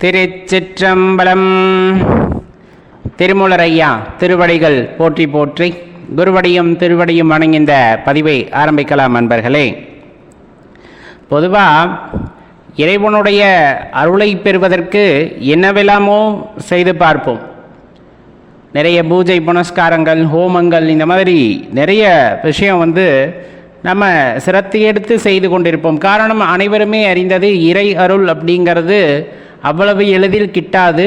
திருச்சிற்றம்பலம். திருமூலரையா திருவடிகள் போற்றி போற்றி குருவடியும் திருவடியும் வணங்கிந்த பதிவை ஆரம்பிக்கலாம் அன்பர்களே. பொதுவாக இறைவனுடைய அருளை பெறுவதற்கு என்னவெல்லாமோ செய்து பார்ப்போம். நிறைய பூஜை புனஸ்காரங்கள் ஹோமங்கள் இந்த மாதிரி நிறைய விஷயம் வந்து நம்ம சிரத்தை எடுத்து செய்து கொண்டிருப்போம். காரணம் அனைவருமே அறிந்தது இறை அருள் அப்படிங்கிறது அவ்வளவு எளிதில் கிட்டாது.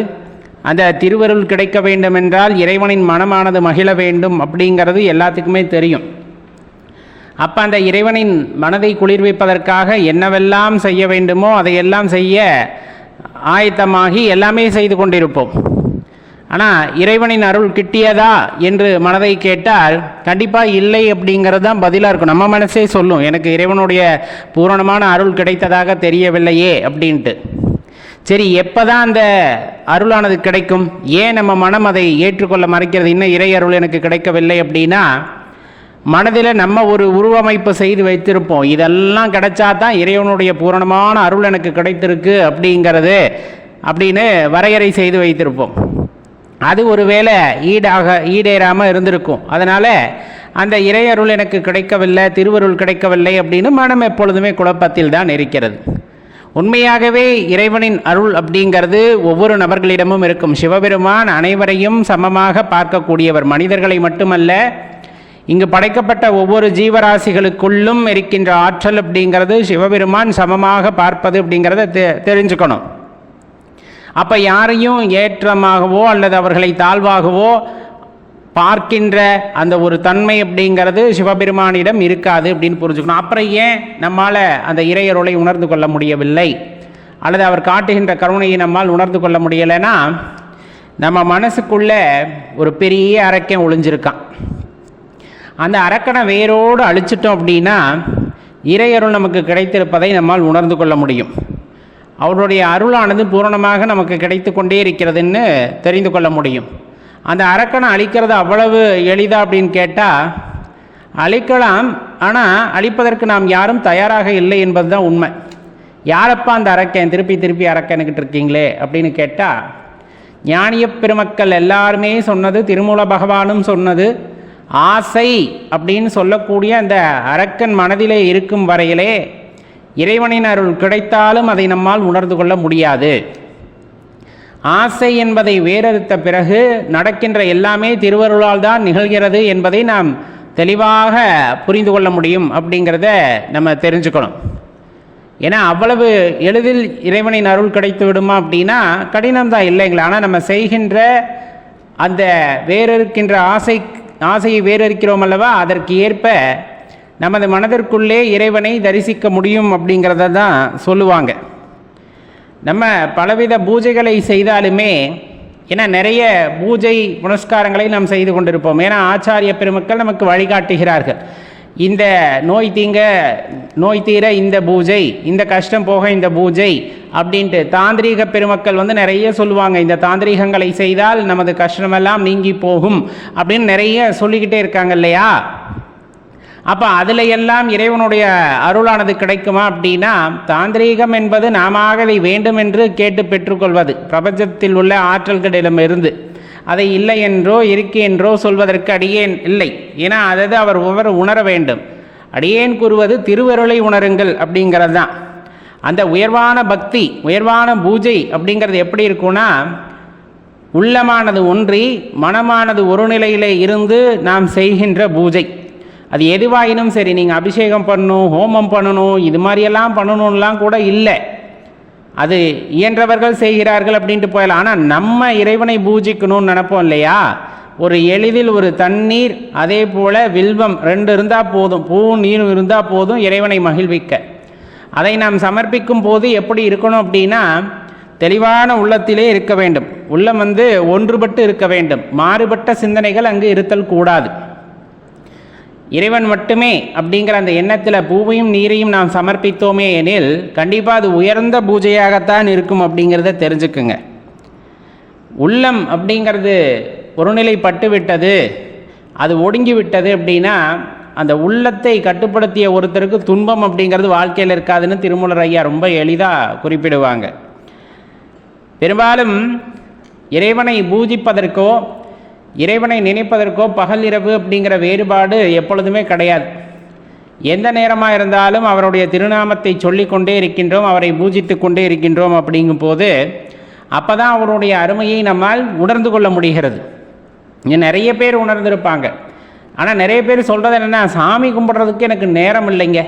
அந்த திருவருள் கிடைக்க வேண்டும் என்றால் இறைவனின் மனமானது மகிழ வேண்டும் அப்படிங்கிறது எல்லாத்துக்குமே தெரியும். அப்போ அந்த இறைவனின் மனதை குளிர்விப்பதற்காக என்னவெல்லாம் செய்ய வேண்டுமோ அதையெல்லாம் செய்ய ஆயத்தமாகி எல்லாமே செய்து கொண்டிருப்போம். ஆனால் இறைவனின் அருள் கிட்டியதா என்று மனதை கேட்டால் கண்டிப்பாக இல்லை அப்படிங்கிறது தான் பதிலாக இருக்கும். நம்ம மனசே சொல்லும் எனக்கு இறைவனுடைய பூரணமான அருள் கிடைத்ததாக தெரியவில்லையே அப்படின்ட்டு. சரி எப்போ தான் அந்த அருளானது கிடைக்கும்? ஏன் நம்ம மனம் அதை ஏற்றுக்கொள்ள மறைக்கிறது? இன்னும் இறை அருள் எனக்கு கிடைக்கவில்லை அப்படின்னா மனதில் நம்ம ஒரு உருவமைப்பு செய்து வைத்திருப்போம். இதெல்லாம் கிடைச்சா தான் இறைவனுடைய பூரணமான அருள் எனக்கு கிடைத்திருக்கு அப்படிங்கிறது அப்படின்னு வரையறை செய்து வைத்திருப்போம். அது ஒருவேளை ஈடாக ஈடேறாமல் இருந்திருக்கும். அதனால் அந்த இறையருள் எனக்கு கிடைக்கவில்லை திருவருள் கிடைக்கவில்லை அப்படின்னு மனம் எப்பொழுதுமே குழப்பத்தில் தான் இருக்கிறது. உண்மையாகவே இறைவனின் அருள் அப்படிங்கிறது ஒவ்வொரு நபர்களிடமும் இருக்கும். சிவபெருமான் அனைவரையும் சமமாக பார்க்கக்கூடியவர் மனிதர்களை மட்டுமல்ல இங்கு படைக்கப்பட்ட ஒவ்வொரு ஜீவராசிகளுக்குள்ளும் இருக்கின்ற ஆற்றல் அப்படிங்கிறது சிவபெருமான் சமமாக பார்ப்பது அப்படிங்கிறத தெ தெரிஞ்சுக்கணும். அப்போ யாரையும் ஏற்றமாகவோ அல்லது அவர்களை தாழ்வாகவோ பார்க்கின்ற அந்த ஒரு தன்மை அப்படிங்கிறது சிவபெருமானிடம் இருக்காது அப்படின்னு புரிஞ்சுக்கணும். அப்புறம் ஏன் நம்மால் அந்த இறையருளை உணர்ந்து கொள்ள முடியவில்லை? அல்லது அவர் காட்டுகின்ற கருணையை நம்மால் உணர்ந்து கொள்ள முடியலைன்னா நம்ம மனசுக்குள்ளே ஒரு பெரிய அரக்கன் ஒளிஞ்சிருக்கான். அந்த அரக்கனை வேரோடு அழிச்சிட்டோம் அப்படின்னா இறையருள் நமக்கு கிடைத்திருப்பதை நம்மால் உணர்ந்து கொள்ள முடியும். அவருடைய அருளானது பூரணமாக நமக்கு கிடைத்து கொண்டே இருக்கிறதுன்னு தெரிந்து கொள்ள முடியும். அந்த அரக்கனை அழிக்கிறது அவ்வளவு எளிதா அப்படின்னு கேட்டால் அழிக்கலாம் ஆனால் அழிப்பதற்கு நாம் யாரும் தயாராக இல்லை என்பது தான் உண்மை. யாரப்பா அந்த அரக்கன்? திருப்பி திருப்பி அரக்கனுக்கிட்டு இருக்கீங்களே அப்படின்னு கேட்டால் ஞானிய பெருமக்கள் எல்லாருமே சொன்னது திருமூல பகவானும் சொன்னது ஆசை அப்படின்னு சொல்லக்கூடிய அந்த அரக்கன் மனதிலே இருக்கும் வரையிலே இறைவனின் அருள் கிடைத்தாலும் அதை நம்மால் உணர்ந்து கொள்ள முடியாது. ஆசை என்பதை வேறறுத்த பிறகு நடக்கின்ற எல்லாமே திருவருளால் தான் நிகழ்கிறது என்பதை நாம் தெளிவாக புரிந்து கொள்ள முடியும் அப்படிங்கிறத நம்ம தெரிஞ்சுக்கணும். ஏன்னா அவ்வளவு எளிதில் இறைவனின் அருள் கிடைத்து விடுமா அப்படின்னா கடினம் தான் இல்லைங்களா? ஆனால் நம்ம செய்கின்ற அந்த வேறறுக்கின்ற ஆசை ஆசையை வேறறுக்கிறோம் அல்லவா? அதற்கு ஏற்ப நமது மனதிற்குள்ளே இறைவனை தரிசிக்க முடியும் அப்படிங்கிறத தான் சொல்லுவாங்க. நம்ம பலவித பூஜைகளை செய்தாலுமே ஏன்னா நிறைய பூஜை புனஸ்காரங்களை நாம் செய்து கொண்டிருப்போம். ஏன்னா ஆச்சாரிய பெருமக்கள் நமக்கு வழிகாட்டுகிறார்கள். இந்த நோய் தீங்க நோய் தீர இந்த பூஜை இந்த கஷ்டம் போக இந்த பூஜை அப்படின்ட்டு தாந்திரீக பெருமக்கள் வந்து நிறைய சொல்லுவாங்க. இந்த தாந்திரீகங்களை செய்தால் நமது கஷ்டமெல்லாம் நீங்கி போகும் அப்படின்னு நிறைய சொல்லிக்கிட்டே இருக்காங்க இல்லையா? அப்போ அதில் எல்லாம் இறைவனுடைய அருளானது கிடைக்குமா அப்படின்னா தாந்திரீகம் என்பது நாம அதை வேண்டும் என்று கேட்டு பெற்றுக்கொள்வது. பிரபஞ்சத்தில் உள்ள ஆற்றல்களிடமிருந்து அதை இல்லை என்றோ இருக்கேன்றோ சொல்வதற்கு அடியேன் இல்லை. ஏன்னா அதது அவர் ஒவ்வொரு உணர வேண்டும். அடியேன் கூறுவது திருவருளை உணருங்கள் அப்படிங்கிறது தான் அந்த உயர்வான பக்தி உயர்வான பூஜை அப்படிங்கிறது எப்படி இருக்கும்னா உள்ளமானது ஒன்றி மனமானது ஒரு நிலையிலே இருந்து நாம் செய்கின்ற பூஜை. அது எதுவாயினும் சரி நீங்கள் அபிஷேகம் பண்ணணும் ஹோமம் பண்ணணும் இது மாதிரியெல்லாம் பண்ணணும்லாம் கூட இல்லை. அது இயன்றவர்கள் செய்கிறார்கள் அப்படின்ட்டு போயிடலாம் ஆனால் நம்ம இறைவனை பூஜிக்கணும்னு நினைப்போம் இல்லையா? ஒரு எளிதில் ஒரு தண்ணீர் அதே போல் வில்வம் ரெண்டு இருந்தால் போதும் பூ நீரும் இருந்தால் போதும் இறைவனை மகிழ்விக்க. அதை நாம் சமர்ப்பிக்கும் போது எப்படி இருக்கணும் அப்படின்னா தெளிவான உள்ளத்திலே இருக்க வேண்டும். உள்ளம் வந்து ஒன்றுபட்டு இருக்க வேண்டும். மாறுபட்ட சிந்தனைகள் அங்கு இருத்தல் கூடாது. இறைவன் மட்டுமே அப்படிங்கிற அந்த எண்ணத்தில் பூவையும் நீரையும் நாம் சமர்ப்பித்தோமே எனில் கண்டிப்பாக அது உயர்ந்த பூஜையாகத்தான் இருக்கும் அப்படிங்கிறத தெரிஞ்சுக்குங்க. உள்ளம் அப்படிங்கிறது ஒருநிலைப்பட்டு விட்டது அது ஒடுங்கி விட்டது அப்படின்னா அந்த உள்ளத்தை கட்டுப்படுத்திய ஒருத்தருக்கு துன்பம் அப்படிங்கிறது வாழ்க்கையில் இருக்காதுன்னு திருமூலர் ஐயா ரொம்ப எளிதாக குறிப்பிடுவாங்க. பெரும்பாலும் இறைவனை பூஜிப்பதற்கோ இறைவனை நினைப்பதற்கோ பகல் இரவு அப்படிங்கிற வேறுபாடு எப்பொழுதுமே கிடையாது. எந்த நேரமாக இருந்தாலும் அவருடைய திருநாமத்தை சொல்லிக்கொண்டே இருக்கின்றோம் அவரை பூஜித்து கொண்டே இருக்கின்றோம் அப்படிங்கும்போது அப்போ தான் அவருடைய அருமையை நம்மால் உணர்ந்து கொள்ள முடிகிறது. இங்கே நிறைய பேர் உணர்ந்திருப்பாங்க. ஆனால் நிறைய பேர் சொல்கிறது என்னென்னா சாமி கும்பிட்றதுக்கு எனக்கு நேரம் இல்லைங்க.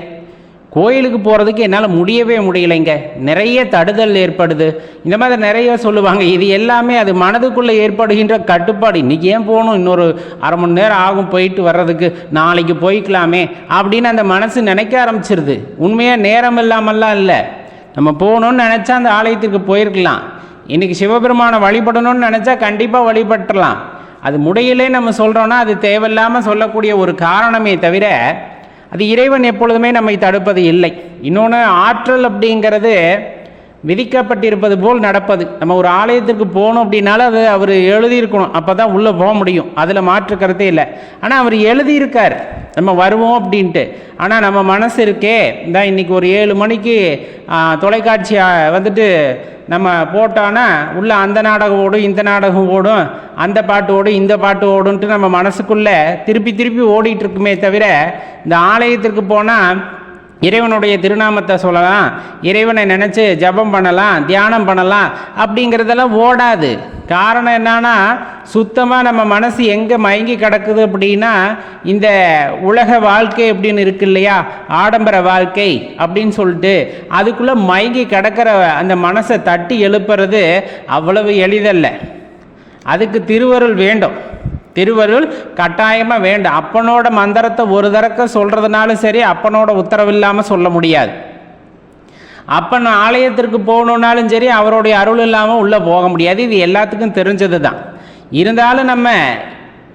கோயிலுக்கு போகிறதுக்கு என்னால் முடியவே முடியலைங்க. நிறைய தடுதல் ஏற்படுது. இந்த மாதிரி நிறைய சொல்லுவாங்க. இது எல்லாமே அது மனதுக்குள்ளே ஏற்படுகின்ற கட்டுப்பாடு. இன்றைக்கி ஏன் போகணும்? இன்னொரு அரை மணி நேரம் ஆகும் போயிட்டு வர்றதுக்கு. நாளைக்கு போய்க்கலாமே அப்படின்னு அந்த மனசு நினைக்க ஆரம்பிச்சிருது. உண்மையாக நேரம் இல்லாமல்லாம் இல்லை. நம்ம போகணும்னு நினச்சா அந்த ஆலயத்துக்கு போயிருக்கலாம். இன்றைக்கி சிவபெருமானை வழிபடணும்னு நினச்சா கண்டிப்பாக வழிபட்டுடலாம் அது முடியலே நம்ம சொல்கிறோன்னா அது தேவையில்லாமல் சொல்லக்கூடிய ஒரு காரணமே தவிர அது இறைவன் எப்பொழுதுமே நம்மை தடுப்பது இல்லை. இன்னொன்று ஆற்றல் அப்படிங்கிறது விதிக்கப்பட்டிருப்பது போல் நடப்பது. நம்ம ஒரு ஆலயத்திற்கு போகணும் அப்படின்னாலும் அது அவர் எழுதியிருக்கணும். அப்போ தான் உள்ளே போக முடியும். அதில் மாற்று கருத்தே இல்லை. ஆனால் அவர் எழுதியிருக்கார். நம்ம வருவோம் அப்படின்ட்டு. ஆனால் நம்ம மனசு இருக்கே இந்த இன்றைக்கி ஒரு ஏழு மணிக்கு ஆ, தொலைக்காட்சி வந்துட்டு நம்ம போட்டோன்னா உள்ள அந்த நாடகம் ஓடும் இந்த நாடகம் ஓடும் அந்த பாட்டு ஓடும் இந்த பாட்டு ஓடும்ன்ட்டு நம்ம மனசுக்குள்ளே திருப்பி திருப்பி ஓடிட்டு இருக்குமே தவிர இந்த ஆலயத்திற்கு போனால் இறைவனுடைய திருநாமத்தை சொல்லலாம் இறைவனை நினச்சி ஜெபம் பண்ணலாம் தியானம் பண்ணலாம் அப்படிங்கிறதெல்லாம் ஓடாது. காரணம் என்னன்னா சுத்தமாக நம்ம மனசு எங்கே மயங்கி கிடக்குது அப்படின்னா இந்த உலக வாழ்க்கை அப்படின்னு இருக்கு இல்லையா? ஆடம்பர வாழ்க்கை அப்படின்னு சொல்லிட்டு அதுக்குள்ளே மயங்கி கிடக்கிற அந்த மனசை தட்டி எழுப்புறது அவ்வளவு எளிதல்ல. அதுக்கு திருவருள் வேண்டும். திருவருள் கட்டாயமாக வேண்டும். அப்பனோட மந்திரத்தை ஒரு தரக்க சொல்கிறதுனாலும் சரி அப்பனோட உத்தரவு இல்லாமல் சொல்ல முடியாது. அப்பன் ஆலயத்திற்கு போகணுன்னாலும் சரி அவருடைய அருள் இல்லாமல் உள்ளே போக முடியாது. இது எல்லாத்துக்கும் தெரிஞ்சது தான் இருந்தாலும் நம்ம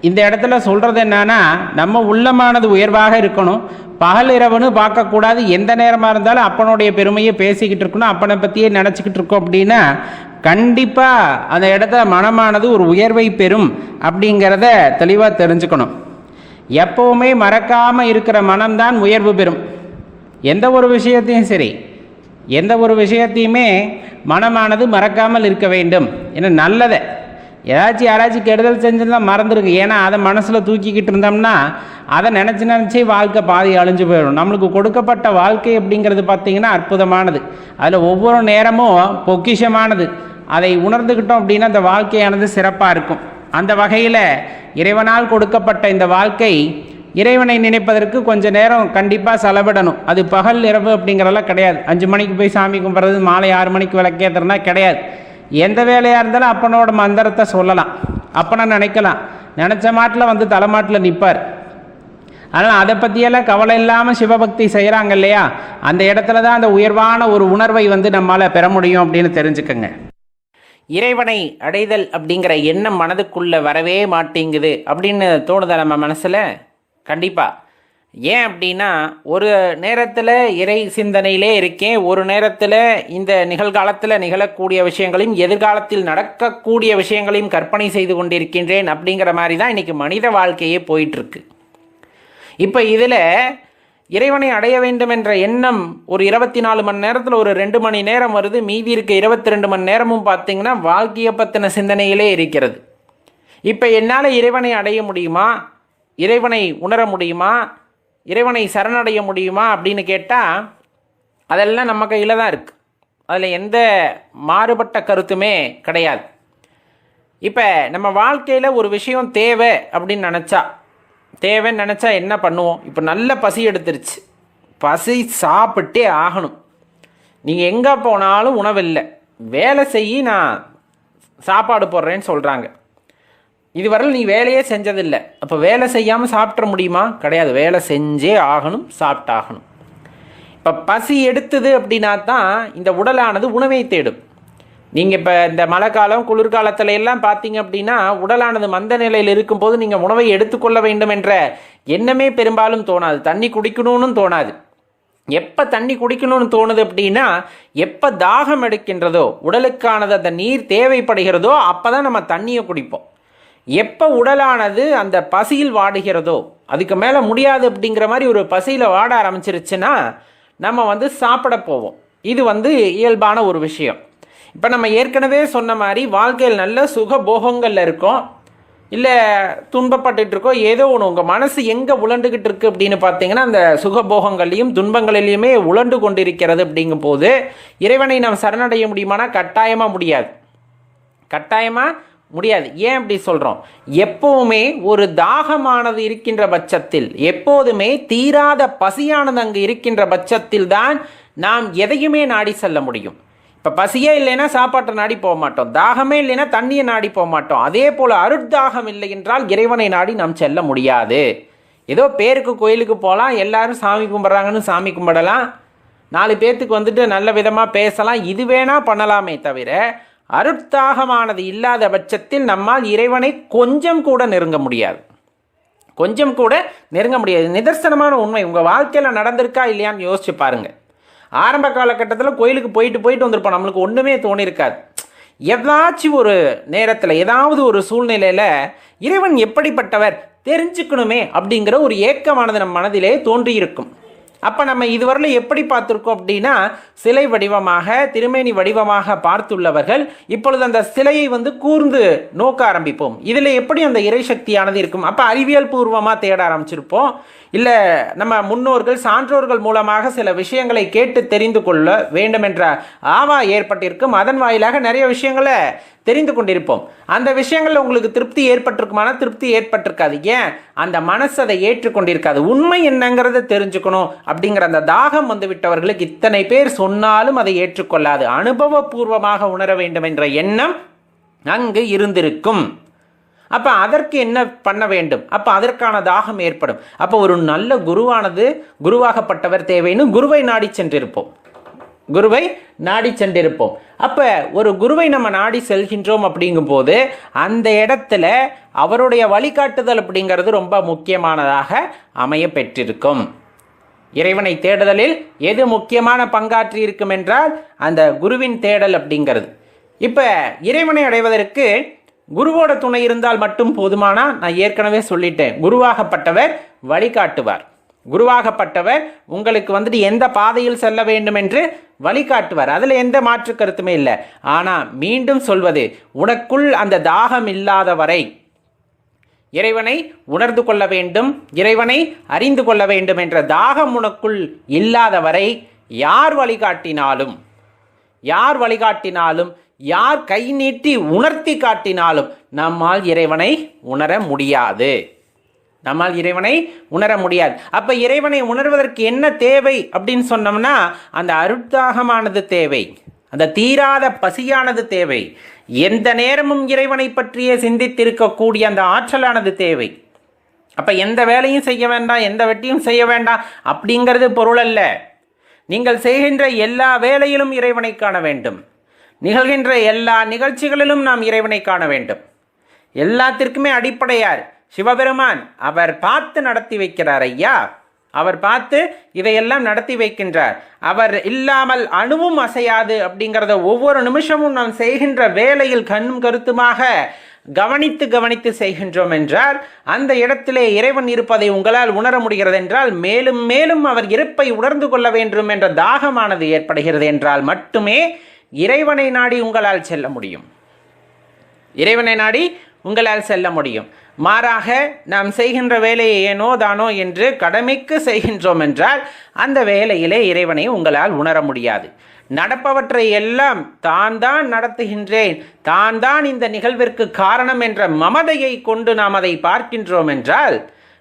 இந்த இடத்துல சொல்கிறது என்னன்னா நம்ம உள்ளமானது உயர்வாக இருக்கணும். பகல் இரவுன்னு பார்க்கக்கூடாது எந்த நேரமாக இருந்தாலும் அப்பனுடைய பெருமையை பேசிக்கிட்டு இருக்கணும். அப்பனை பற்றியே நினச்சிக்கிட்டு இருக்கோம் அப்படின்னா கண்டிப்பாக அந்த இடத்துல மனமானது ஒரு உயர்வை பெறும் அப்படிங்கிறத தெளிவாக தெரிஞ்சுக்கணும். எப்பவுமே மறக்காமல் இருக்கிற மனம்தான் உயர்வு பெறும். எந்த ஒரு விஷயத்தையும் சரி எந்த ஒரு விஷயத்தையுமே மனமானது மறக்காமல் இருக்க வேண்டும். ஏன்னா நல்லதை. ஏதாச்சும் யாராச்சும் கெடுதல் செஞ்சிருந்தா மறந்துருக்கு ஏன்னா அதை மனசில் தூக்கிக்கிட்டு இருந்தோம்னா அதை நினச்சி நினச்சி வாழ்க்கை பாதி அழிஞ்சு போயிடும். நம்மளுக்கு கொடுக்கப்பட்ட வாழ்க்கை அப்படிங்கிறது பார்த்திங்கன்னா அற்புதமானது. அதில் ஒவ்வொரு நேரமும் பொக்கிஷமானது. அதை உணர்ந்துக்கிட்டோம் அப்படின்னா அந்த வாழ்க்கையானது சிறப்பாக இருக்கும். அந்த வகையில் இறைவனால் கொடுக்கப்பட்ட இந்த வாழ்க்கை இறைவனை நினைப்பதற்கு கொஞ்சம் நேரம் கண்டிப்பாக செலவிடணும். அது பகல் இரவு அப்படிங்கிறதெல்லாம் கிடையாது. அஞ்சு மணிக்கு போய் சாமி கும்பிட்றது மாலை ஆறு மணிக்கு விளக்கேற்றுறதுனா கிடையாது. எந்த வேலையாக இருந்தாலும் அப்பனோட மந்திரத்தை சொல்லலாம். அப்பனை நினைக்கலாம். நினச்ச மாட்டில் வந்து தலைமாட்டில் நிற்பார் ஆனால் அதை பற்றியெல்லாம் கவலை இல்லாமல் சிவபக்தி செய்கிறாங்க இல்லையா? அந்த இடத்துல தான் அந்த உயர்வான ஒரு உணர்வை வந்து நம்மளால் பெற முடியும் அப்படின்னு தெரிஞ்சுக்கங்க. இறைவனை அடைதல் அப்படிங்கிற எண்ணம் மனதுக்குள்ளே வரவே மாட்டேங்குது அப்படின்னு தோணுதா நம்ம மனசில்? கண்டிப்பாக ஏன் அப்படின்னா ஒரு நேரத்தில் இறை சிந்தனையிலே இருக்கேன் ஒரு நேரத்தில் இந்த நிகழ்காலத்தில் நிகழக்கூடிய விஷயங்களையும் எதிர்காலத்தில் நடக்கக்கூடிய விஷயங்களையும் கற்பனை செய்து கொண்டிருக்கின்றேன் அப்படிங்கிற மாதிரி தான் இன்றைக்கி மனித வாழ்க்கையே போயிட்டுருக்கு. இப்போ இதில் இறைவனை அடைய வேண்டும் என்ற எண்ணம் ஒரு இருபத்தி நாலு மணி நேரத்தில் ஒரு ரெண்டு மணி நேரம் வருது. மீதி இருக்க இருபத்தி ரெண்டு மணி நேரமும் பார்த்திங்கன்னா வாழ்க்கையை பற்றின சிந்தனையிலே இருக்கிறது. இப்போ என்னால் இறைவனை அடைய முடியுமா? இறைவனை உணர முடியுமா? இறைவனை சரணடைய முடியுமா அப்படின்னு கேட்டால் அதெல்லாம் நம்ம கையில் தான் இருக்குது அதில் எந்த மாறுபட்ட கருத்துமே கிடையாது. இப்போ நம்ம வாழ்க்கையில் ஒரு விஷயம் தேவை அப்படின்னு நினச்சா தேவைன்னு நினச்சா என்ன பண்ணுவோம்? இப்போ நல்ல பசி எடுத்துருச்சு. பசி சாப்பிட்டே ஆகணும். நீங்கள் எங்கே போனாலும் உணவில்லை. வேலை செய்ய நான் சாப்பாடு போடுறேன்னு சொல்கிறாங்க இதுவரையில் நீ வேலையே செஞ்சதில்லை. அப்போ வேலை செய்யாமல் சாப்பிட்ற முடியுமா? கிடையாது. வேலை செஞ்சே ஆகணும் சாப்பிட்டாகணும். இப்போ பசி எடுத்தது அப்படின்னா தான் இந்த உடலானது உணவை தேடும். நீங்கள் இப்போ இந்த மழை காலம் குளிர்காலத்துல எல்லாம் பார்த்தீங்க அப்படின்னா உடலானது மந்த நிலையில் இருக்கும்போது நீங்கள் உணவை எடுத்துக்கொள்ள வேண்டும் என்ற எண்ணமே பெரும்பாலும் தோணாது. தண்ணி குடிக்கணும்னு தோணாது. எப்போ தண்ணி குடிக்கணும்னு தோணுது அப்படின்னா எப்போ தாகம் எடுக்கின்றதோ உடலுக்கானது அந்த நீர் தேவைப்படுகிறதோ அப்போ தான் நம்ம தண்ணியை குடிப்போம். எப்போ உடலானது அந்த பசியில் வாடுகிறதோ அதுக்கு மேலே முடியாது அப்படிங்கிற மாதிரி ஒரு பசியில் வாட ஆரம்பிச்சிருச்சுன்னா நம்ம வந்து சாப்பிட போவோம். இது வந்து இயல்பான ஒரு விஷயம். இப்போ நம்ம ஏற்கனவே சொன்ன மாதிரி வாழ்க்கையில் நல்ல சுக போகங்கள்ல இருக்கோம். இல்லை துன்பப்பட்டுட்டு இருக்கோம். ஏதோ ஒன்று உங்கள் மனசு எங்கே உழண்டுக்கிட்டு இருக்கு அப்படின்னு பார்த்தீங்கன்னா அந்த சுகபோகங்களையும் துன்பங்களிலையுமே உழண்டு கொண்டிருக்கிறது அப்படிங்கும் போது இறைவனை நாம் சரணடைய முடியுமானா கட்டாயமாக முடியாது. கட்டாயமாக முடியாது. ஏன் அப்படி சொல்கிறோம் எப்போவுமே ஒரு தாகமானது இருக்கின்ற பட்சத்தில் எப்போதுமே தீராத பசியானது அங்கு இருக்கின்ற பட்சத்தில் தான் நாம் எதையுமே நாடி செல்ல முடியும். இப்போ பசியே இல்லைன்னா சாப்பாட்டை நாடி போக மாட்டோம். தாகமே இல்லைன்னா தண்ணியை நாடி போக மாட்டோம். அதே போல் அருட்தாகம் இல்லை என்றால் இறைவனை நாடி நாம் செல்ல முடியாது. ஏதோ பேருக்கு கோயிலுக்கு போகலாம் எல்லாரும் சாமி கும்பிட்றாங்கன்னு சாமி கும்பிடலாம். நாலு பேர்த்துக்கு வந்துட்டு நல்ல விதமாக பேசலாம். இது வேணா பண்ணலாமே தவிர அருட்தாகமானது இல்லாத பட்சத்தில் நம்மால் இறைவனை கொஞ்சம் கூட நெருங்க முடியாது. கொஞ்சம் கூட நெருங்க முடியாது. நிதர்சனமான உண்மை. உங்கள் வாழ்க்கையில் நடந்திருக்கா இல்லையான்னு யோசிச்சு பாருங்கள் ஆரம்ப காலகட்டத்தில் கோயிலுக்கு போயிட்டு போயிட்டு வந்திருப்போம். நம்மளுக்கு ஒன்றுமே தோணிருக்காது. ஏதாச்சும் ஒரு நேரத்தில் ஏதாவது ஒரு சூழ்நிலையில் இறைவன் எப்படிப்பட்டவர் தெரிஞ்சுக்கணுமே அப்படிங்கிற ஒரு ஏக்கமானது நம் மனதிலே தோன்றியிருக்கும். அப்போ நம்ம இதுவரையிலும் எப்படி பார்த்துருக்கோம் அப்படின்னா சிலை வடிவமாக திருமேனி வடிவமாக பார்த்துள்ளவர்கள் இப்பொழுது அந்த சிலையை வந்து கூர்ந்து நோக்க ஆரம்பிப்போம். இதில் எப்படி அந்த இறைசக்தியானது இருக்கும்? அப்போ அறிவியல் பூர்வமாக தேட ஆரம்பிச்சிருப்போம். இல்லை நம்ம முன்னோர்கள் சான்றோர்கள் மூலமாக சில விஷயங்களை கேட்டு தெரிந்து கொள்ள வேண்டும் என்ற ஆவா ஏற்பட்டிருக்கும். அதன் வாயிலாக நிறைய விஷயங்களை தெரிந்து கொண்டிருப்போம். அந்த விஷயங்களில் உங்களுக்கு திருப்தி ஏற்பட்டிருக்குமான திருப்தி ஏற்பட்டிருக்காது. ஏன்? அந்த மனசு அதை ஏற்றுக்கொண்டிருக்காது. உண்மை என்னங்கிறத தெரிஞ்சுக்கணும் அப்படிங்கிற அந்த தாகம் வந்து விட்டவர்களுக்கு இத்தனை பேர் சொன்னாலும் அதை ஏற்றுக்கொள்ளாது. அனுபவபூர்வமாக உணர வேண்டும் என்ற எண்ணம் அங்கு இருந்திருக்கும். அப்போ அதற்கு என்ன பண்ண வேண்டும்? அப்போ அதற்கான தாகம் ஏற்படும். அப்போ ஒரு நல்ல குருவானது குருவாகப்பட்டவர் தேவைன்னு குருவை நாடி சென்றிருப்போம். குருவை நாடி சென்றிருப்போம். அப்போ ஒரு குருவை நம்ம நாடி செல்கின்றோம் அப்படிங்கும்போது அந்த இடத்துல அவருடைய வழிகாட்டுதல் அப்படிங்கிறது ரொம்ப முக்கியமானதாக அமைய பெற்றிருக்கும். இறைவனை தேடுதலில் எது முக்கியமான பங்காற்றி இருக்கும் என்றால் அந்த குருவின் தேடல் அப்படிங்கிறது. இப்போ இறைவனை அடைவதற்கு குருவோட துணை இருந்தால் மட்டும் போதுமானா? நான் ஏற்கனவே சொல்லிட்டேன். குருவாகப்பட்டவர் வழிகாட்டுவார். குருவாகப்பட்டவர் உங்களுக்கு வந்துட்டு எந்த பாதையில் செல்ல வேண்டும் என்று வழிகாட்டுவார். அதில் எந்த மாற்று கருத்துமே இல்லை. ஆனால் மீண்டும் சொல்வது உனக்குள் அந்த தாகம் இல்லாத வரை இறைவனை உணர்ந்து கொள்ள வேண்டும். இறைவனை அறிந்து கொள்ள வேண்டும் என்ற தாகம் உனக்குள் இல்லாத வரை யார் வழிகாட்டினாலும் யார் வழிகாட்டினாலும் யார் கை நீட்டி உணர்த்தி காட்டினாலும் நம்மால் இறைவனை உணர முடியாது. நம்மால் இறைவனை உணர முடியாது. அப்ப இறைவனை உணர்வதற்கு என்ன தேவை அப்படின்னு சொன்னோம்னா அந்த அருட்தாகமானது தேவை அந்த தீராத பசியானது தேவை எந்த நேரமும் இறைவனை பற்றியே சிந்தித்திருக்கக்கூடிய அந்த ஆற்றலானது தேவை. அப்ப எந்த வேலையும் செய்ய வேண்டாம் எந்த வெட்டியும் செய்ய வேண்டாம் அப்படிங்கிறது பொருள் அல்ல நீங்கள் செய்கின்ற எல்லா வேலையிலும் இறைவனை காண வேண்டும். நிகழ்கின்ற எல்லா நிகழ்ச்சிகளிலும் நாம் இறைவனை காண வேண்டும். எல்லாத்திற்குமே அடிப்படையார் சிவபெருமான் அவர் பார்த்து நடத்தி வைக்கிறார் ஐயா. அவர் பார்த்து இதையெல்லாம் நடத்தி வைக்கின்றார். அவர் இல்லாமல் அணுவும் அசையாது அப்படிங்கிறத ஒவ்வொரு நிமிஷமும் நாம் செய்கின்ற வேலையில் கண்ணும் கருத்துமாக கவனித்து கவனித்து செய்கின்றோம் என்றால் அந்த இடத்திலே இறைவன் இருப்பதை உங்களால் உணர முடிகிறது என்றால் மேலும் மேலும் அவர் இருப்பை உணர்ந்து கொள்ள வேண்டும் என்ற தாகமானது ஏற்படுகிறது என்றால் மட்டுமே இறைவனை நாடி உங்களால் செல்ல முடியும். இறைவனை நாடி உங்களால் செல்ல முடியும். மாறாக நாம் செய்கின்ற வேலையை ஏனோ தானோ என்று கடமைக்கு செய்கின்றோம் என்றால் அந்த வேலையிலே இறைவனை உங்களால் உணர முடியாது. நடப்பவற்றை எல்லாம் தான் தான் நடத்துகின்றேன். தான் தான் இந்த நிகழ்விற்கு காரணம் என்ற மமதையை கொண்டு நாம் அதை பார்க்கின்றோம் என்றால்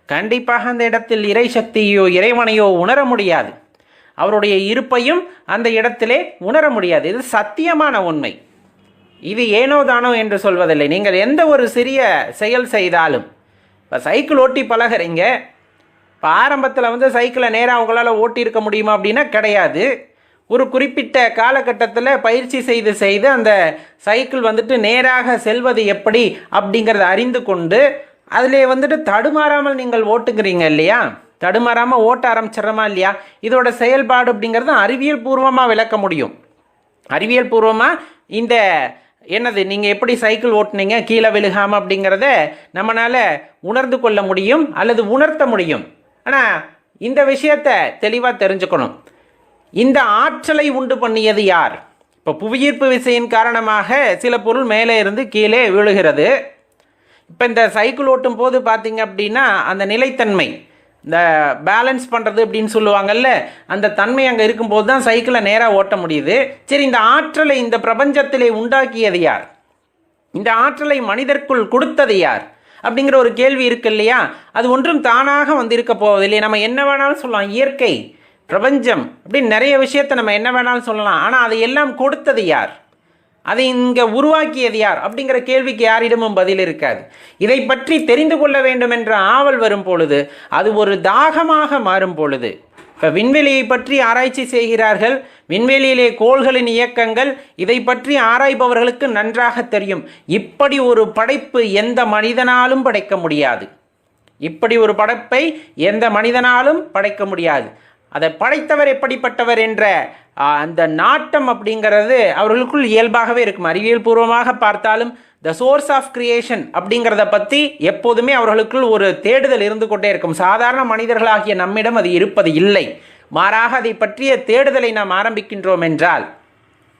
கண்டிப்பாக அந்த இடத்தில் இறை சக்தியோ இறைவனையோ உணர முடியாது. அவருடைய இருப்பையும் அந்த இடத்திலே உணர முடியாது. இது சத்தியமான உண்மை. இது ஏனோ தானோ என்று சொல்வதில்லை. நீங்கள் எந்த ஒரு சிறிய செயல் செய்தாலும் இப்போ சைக்கிள் ஓட்டி பழகுறீங்க. இப்போ ஆரம்பத்தில் வந்து சைக்கிளை நேராக உங்களால் ஓட்டியிருக்க முடியுமா அப்படின்னா கிடையாது. ஒரு குறிப்பிட்ட காலகட்டத்தில் பயிற்சி செய்து செய்து அந்த சைக்கிள் வந்துட்டு நேராக செல்வது எப்படி அப்படிங்கிறத அறிந்து கொண்டு அதிலே வந்துட்டு தடுமாறாமல் நீங்கள் ஓட்டுங்கிறீங்க இல்லையா? தடுமாறாமல் ஓட்ட ஆரம்பிச்சிடறோமா இல்லையா? இதோட செயல்பாடு அப்படிங்கிறது அறிவியல் பூர்வமாக விளக்க முடியும். அறிவியல் பூர்வமாக இந்த என்னது நீங்கள் எப்படி சைக்கிள் ஓட்டுனீங்க கீழே விழுகாம அப்படிங்கிறத நம்மளால் உணர்ந்து கொள்ள முடியும் அல்லது உணர்த்த முடியும். ஆனால் இந்த விஷயத்தை தெளிவாக தெரிஞ்சுக்கணும். இந்த ஆற்றலை உண்டு பண்ணியது யார்? இப்போ புவியீர்ப்பு விசையின் காரணமாக சில பொருள் மேலே இருந்து கீழே விழுகிறது. இப்போ இந்த சைக்கிள் ஓட்டும் போது பார்த்தீங்க அப்படின்னா அந்த நிலைத்தன்மை இந்த பேலன்ஸ் பண்ணுறது அப்படின்னு சொல்லுவாங்கல்ல அந்த தன்மை அங்கே இருக்கும்போது தான் சைக்கிளை நேராக ஓட்ட முடியுது. சரி இந்த ஆற்றலை இந்த பிரபஞ்சத்திலே உண்டாக்கியது யார்? இந்த ஆற்றலை மனிதர்க்குள் கொடுத்தது யார்? அப்படிங்கிற ஒரு கேள்வி இருக்கு இல்லையா? அது ஒன்றும் தானாக வந்திருக்க போவதில்லை. நம்ம என்ன வேணாலும் சொல்லலாம். இயற்கை. பிரபஞ்சம் அப்படின்னு நிறைய விஷயத்தை நம்ம என்ன வேணாலும் சொல்லலாம். ஆனால் அதை எல்லாம் கொடுத்தது யார்? அதை இங்கே உருவாக்கியது யார்? அப்படிங்கிற கேள்விக்கு யாரிடமும் பதில் இருக்காது. இதை பற்றி தெரிந்து கொள்ள வேண்டும் என்ற ஆவல் வரும் பொழுது அது ஒரு தாகமாக மாறும் பொழுது. இப்போ விண்வெளியை பற்றி ஆராய்ச்சி செய்கிறார்கள். விண்வெளியிலே கோள்களின் இயக்கங்கள் இதை பற்றி ஆராய்பவர்களுக்கு நன்றாக தெரியும். இப்படி ஒரு படைப்பு எந்த மனிதனாலும் படைக்க முடியாது. இப்படி ஒரு படைப்பை எந்த மனிதனாலும் படைக்க முடியாது. அதை படைத்தவர் எப்படிப்பட்டவர் என்ற அந்த நாட்டம் அப்படிங்கிறது அவர்களுக்குள் இயல்பாகவே இருக்கும். அறிவியல் பூர்வமாக பார்த்தாலும் த சோர்ஸ் ஆஃப் கிரியேஷன் அப்படிங்கிறத பற்றி எப்போதுமே அவர்களுக்குள் ஒரு தேடுதல் இருந்து கொண்டே இருக்கும். சாதாரண மனிதர்களாகிய நம்மிடம் அது இருப்பது இல்லை. மாறாக அதை பற்றிய தேடுதலை நாம் ஆரம்பிக்கின்றோம் என்றால்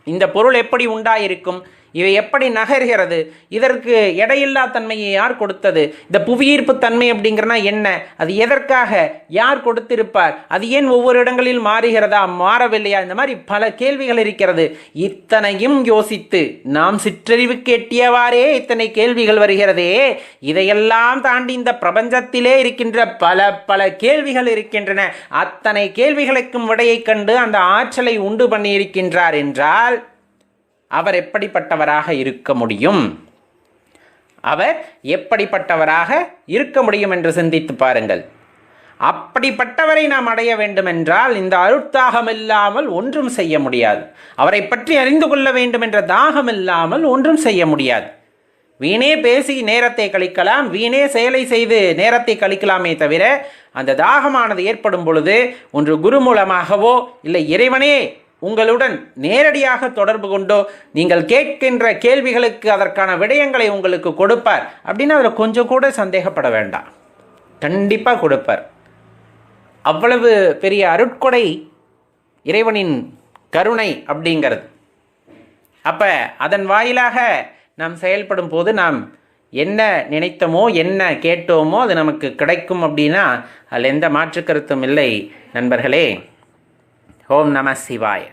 இந்த பொருள் எப்படி உண்டாயிருக்கும்? இவை எப்படி நகர்கிறது? இதற்கு எடையில்லா தன்மையை யார் கொடுத்தது? இந்த புவியீர்ப்பு தன்மை அப்படிங்கிறனா என்ன? அது எதற்காக? யார் கொடுத்திருப்பார்? அது ஏன் ஒவ்வொரு இடங்களில் மாறுகிறதா? மாறவில்லையா? இந்த மாதிரி பல கேள்விகள் இருக்கிறது. இத்தனையும் யோசித்து நாம் சிற்றறிவுக்கு எட்டியவாறே இத்தனை கேள்விகள் வருகிறதே. இதையெல்லாம் தாண்டி இந்த பிரபஞ்சத்திலே இருக்கின்ற பல பல கேள்விகள் இருக்கின்றன. அத்தனை கேள்விகளுக்கும் விடையைக் கண்டு அந்த ஆற்றலை உண்டு பண்ணியிருக்கின்றார் என்றால் அவர் எப்படிப்பட்டவராக இருக்க முடியும்? அவர் எப்படிப்பட்டவராக இருக்க முடியும் என்று சிந்தித்து பாருங்கள். அப்படிப்பட்டவரை நாம் அடைய வேண்டுமென்றால் இந்த அருட்தாகம் இல்லாமல் ஒன்றும் செய்ய முடியாது. அவரை பற்றி அறிந்து கொள்ள வேண்டும் என்ற தாகம் இல்லாமல் ஒன்றும் செய்ய முடியாது. வீணே பேசி நேரத்தை கழிக்கலாம் வீணே செயலை செய்து நேரத்தை கழிக்கலாமே தவிர அந்த தாகமானது ஏற்படும் பொழுது ஒன்று குரு மூலமாகவோ இல்லை இறைவனே உங்களுடன் நேரடியாக தொடர்பு கொண்டோ நீங்கள் கேட்கின்ற கேள்விகளுக்கு அதற்கான விடயங்களை உங்களுக்கு கொடுப்பார். அப்படின்னு அதில் கொஞ்சம் கூட சந்தேகப்பட வேண்டாம். கண்டிப்பாக கொடுப்பார். அவ்வளவு பெரிய அருட்கொடை இறைவனின் கருணை அப்படிங்கிறது. அப்போ அதன் வாயிலாக நாம் செயல்படும் போது நாம் என்ன நினைத்தோமோ என்ன கேட்டோமோ அது நமக்கு கிடைக்கும் அப்படின்னா அதில் எந்த மாற்று கருத்தும் இல்லை. நண்பர்களே ఓం నమ శివాయ.